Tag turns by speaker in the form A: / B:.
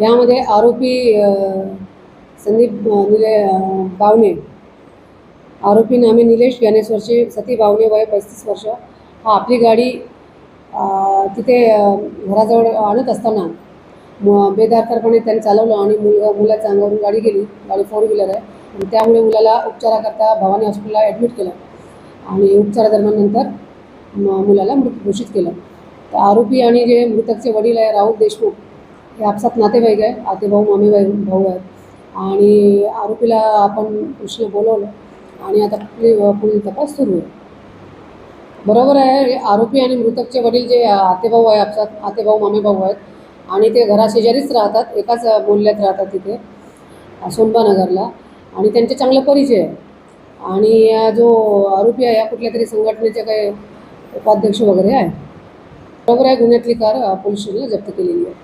A: यामध्ये आरोपी संदीप निले बावणे. आरोपी नामे निलेश ज्ञानेश्वरचे. सती बावणे वय पस्तीस वर्ष. हा आपली गाडी तिथे घराजवळ आणत असताना म- बेदारकारपणे त्यांनी चालवलं आणि मुलगा मुलाच्या अंगावरून गाडी गेली. गाडी फोर व्हीलर आहे. आणि त्यामुळे मुलाला उपचाराकरता भवानी हॉस्पिटलला ॲडमिट केलं. आणि उपचारादरम्यान नंतर म- मुलाला मृत घोषित केलं. तर आरोपी आणि जे मृतकचे वडील आहे राहुल देशमुख हे आपसात नातेवाईक आहे आतेभाऊ मामेभाई भाऊ आहेत. आणि आरोपीला आपण कृष्ण बोलवलं आणि आता पुढील तपास सुरू आहे. बरोबर आहे हे आरोपी आणि मृतकचे वडील जे आतेभाऊ आहे आपसात आतेभाऊ मामेभाऊ आहेत आणि ते घराशेजारीच राहतात एकाच बोलल्यात राहतात तिथे सोनबानगरला. आणि त्यांचे चांगले परिचय आहे. आणि या जो आरोपी आहे या कुठल्या तरी संघटनेचे काही उपाध्यक्ष वगैरे आहे. बरोबर आहे गुन्ह्यातली कार पोलीस स्टेशनला जप्त केलेली आहे.